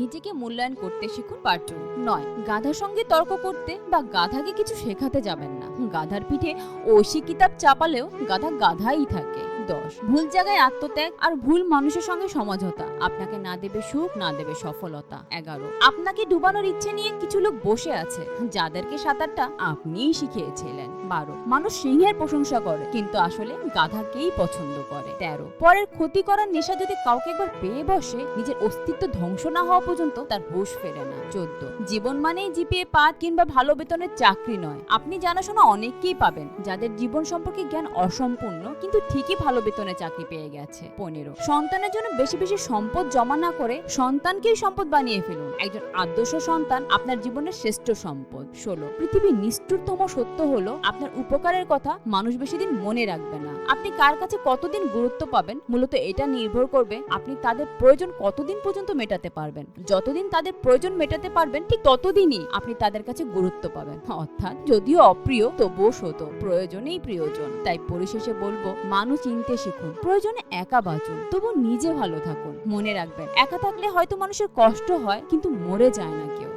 নিজেকে মূল্যায়ন করতে শিখুন পার্ট। নয়, গাধার সঙ্গে তর্ক করতে বা গাধাকে কিছু শেখাতে যাবেন না। গাধার পিঠে ঐশী কিতাব চাপালেও গাধা গাধাই থাকে। দশ, ভুল জায়গায় আত্মত্যাগ আর ভুল মানুষের সঙ্গে সমঝোতা। আপনাকে না দেবে সুখ, না দেবে সফলতা। এগারো, আপনাকে ডুবানোর ইচ্ছে নিয়ে কিছু লোক বসে আছে, যাদেরকে সাঁতারটা আপনিই শিখিয়েছিলেন। বারো। মানুষ সিংহের প্রশংসা করে, কিন্তু আসলে গাধাকেই পছন্দ করে। তেরো। পরের ক্ষতি করার নেশা যদি কাউকে একবার পেয়ে বসে, নিজের অস্তিত্ব ধ্বংস না হওয়া পর্যন্ত তার হুঁশ ফেরে না। চোদ্দ। জীবন মানেই জিপিএ পাঁচ কিংবা ভালো বেতনের চাকরি নয়। আপনি জানাশোনা অনেককেই পাবেন, যাদের জীবন সম্পর্কে জ্ঞান অসম্পূর্ণ, কিন্তু ঠিকই ভালো বেতনে চাকরি পেয়ে গেছে। পনেরো। সন্তানের জন্য বেশি বেশি সম্পদ জমা না করে সন্তানকেই সম্পদ বানিয়ে ফেলুন। একজন আদর্শ সন্তান আপনার জীবনের শ্রেষ্ঠ সম্পদ। ষোলো। পৃথিবীর নিষ্ঠুরতম সত্য হলো আপনার উপকারের কথা মানুষ বেশি দিন মনে রাখবে না। আপনি কার কাছে কতদিন গুরুত্ব পাবেন মূলত এটা নির্ভর করবে আপনি তাদের প্রয়োজন কতদিন পর্যন্ত মেটাতে পারবেন। যতদিন তাদের প্রয়োজন মেটাতে পারবেন ঠিক ততদিনই আপনি তাদের কাছে গুরুত্ব পাবেন। অর্থাৎ যদিও অপ্রিয় তবুও সত প্রয়োজনেই প্রিয়জন। তাই পরিশেষে বলব, মানুষ চিনতে শিখুন, প্রয়োজনে একা বাঁচুন তবু নিজে ভালো থাকুন, মনে রাখবেন। একা থাকলে হয়তো মানুষের কষ্ট হয়, কিন্তু মরে যায় না কেউ।